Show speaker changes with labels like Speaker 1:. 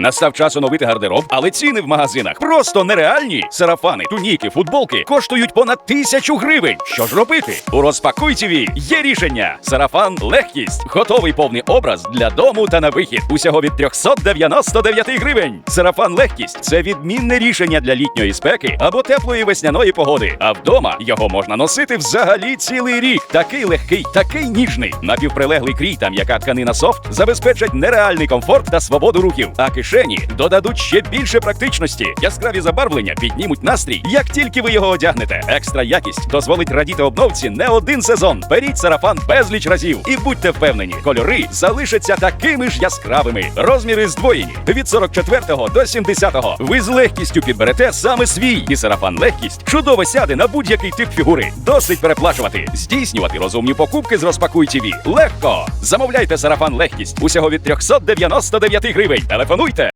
Speaker 1: Настав час оновити гардероб, але ціни в магазинах просто нереальні. Сарафани, туніки, футболки коштують понад тисячу гривень. Що ж робити? У розпакуй ТВ є рішення. Сарафан легкість. Готовий повний образ для дому та на вихід. Усього від 399 гривень. Сарафан легкість це відмінне рішення для літньої спеки або теплої весняної погоди. А вдома його можна носити взагалі цілий рік. Такий легкий, такий ніжний. Напівприлеглий крій та м'яка тканина софт забезпечать нереальний комфорт та свободу рухів. А кишені додадуть ще більше практичності. Яскраві забарвлення піднімуть настрій, як тільки ви його одягнете. Екстра якість дозволить радіти обновці не один сезон. Беріть сарафан безліч разів і будьте впевнені, кольори залишаться такими ж яскравими. Розміри здвоєні від 44 до 70. Ви з легкістю підберете саме свій. І сарафан легкість чудово сяде на будь-який тип фігури. Досить переплачувати, здійснювати розумні покупки з розпакуй ТВ. Легко! Замовляйте сарафан легкість усього від 399 гривень. Телефонуйте